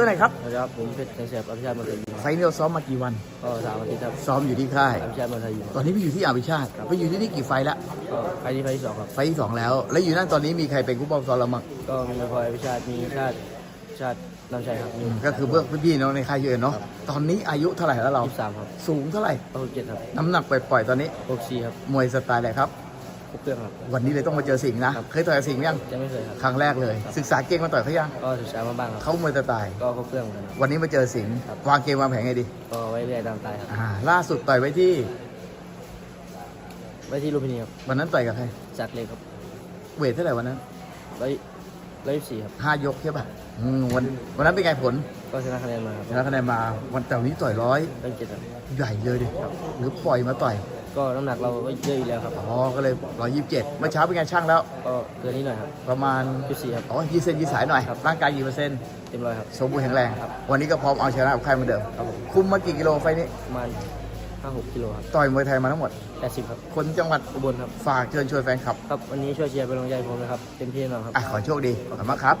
ตัวไหนครับสวัสดีครับผมเพชรแสบอภิชาติมาเลยไฟล์นี้เราซ้อมมากี่วันก็สามอาทิตย์ครับซ้อมอยู่ที่ค่ายอภิชาติมาไทยอยู่ตอนนี้ไปอยู่ที่อาวิชาติไปอยู่ที่นี่กี่ไฟล์ละก็ไฟล์ที่ไฟล์ที่สองครับไฟล์ที่สองแล้ว แล้วอยู่นั่นตอนนี้มีใครเป็นผู้ปกครองเรามั้งก็มีพลอยอภิชาติมีชาติชาติน้ำชัยครับมีก็คือเบื้องพี่ๆน้องในค่ายเยอะเนาะตอนนี้อายุเท่าไหร่แล้วเรา ยี่สิบสามครับสูงเท่าไหร่ก็หกเจ็ดครับน้ำหนักปล่อยๆตอนนี้ หกสี่ครับ มวยสไตล์อะไรครับ ครบเครื่องครับ วันนี้เลยต้องมาเจอสิงห์นะ ครับ เคยต่อยกับสิงห์ยัง ยังไม่เคยครับ ครั้งแรกเลยศึกษาเก่งมาต่อยเขายังก็ศึกษามาบ้างครับเขามวยสไตล์ก็ครบเครื่องเหมือนกันครับ วันนี้มาเจอสิงห์ครับ วางเกมวางแผนไงดีก็ไว้เรื่อยตามตายครับอ่าล่าสุดต่อยไว้ที่ ไว้ที่ลุมพินีครับวันนั้นต่อยกับใครจัดเลยครับเวทเท่าไหร่วันนั้นร้อยร้อยยี่สิบสี่ครับห้ายกใช่ป่ะอืมวันวันนั้นเป็นไงผลก็ชนะคะแนนมาครับชนะคะแนนมา วันแต่วันนี้ต่อยร้อยร้อยเจ็ดครับ ใหญ่เลยดิหรือปล่อยมาต่อย ก็น้ำหนักเราก็เยอะอยู่แล้วครับ อ๋อ ก็เลยร้อยยี่สิบเจ็ดเมื่อเช้าเป็นไงช่างแล้ว ก็เกินนิดหน่อยครับ ประมาณยี่สิบสี่ครับ อ๋อยี่เซนยี่สายหน่อย ครับ ร่างกายกี่เปอร์เซ็นต์ เต็มร้อยครับ สมบูรณ์แข็งแรง ครับ วันนี้ก็พร้อมเอาชนะกับใครเหมือนเดิม ครับผมคุมมากี่กิโลไฟล์นี้ ประมาณห้าหกกิโลครับต่อยมวยไทยมาทั้งหมด แปดสิบครับ คนจังหวัดอุบลครับ ฝากเชิญชวนแฟนคลับ ครับ วันนี้ช่วยเชียร์เป็นกำลังใจให้ผมนะครับ เต็มที่แน่นอนครับ อะ ขอโชคดีขอบคุณมากครับ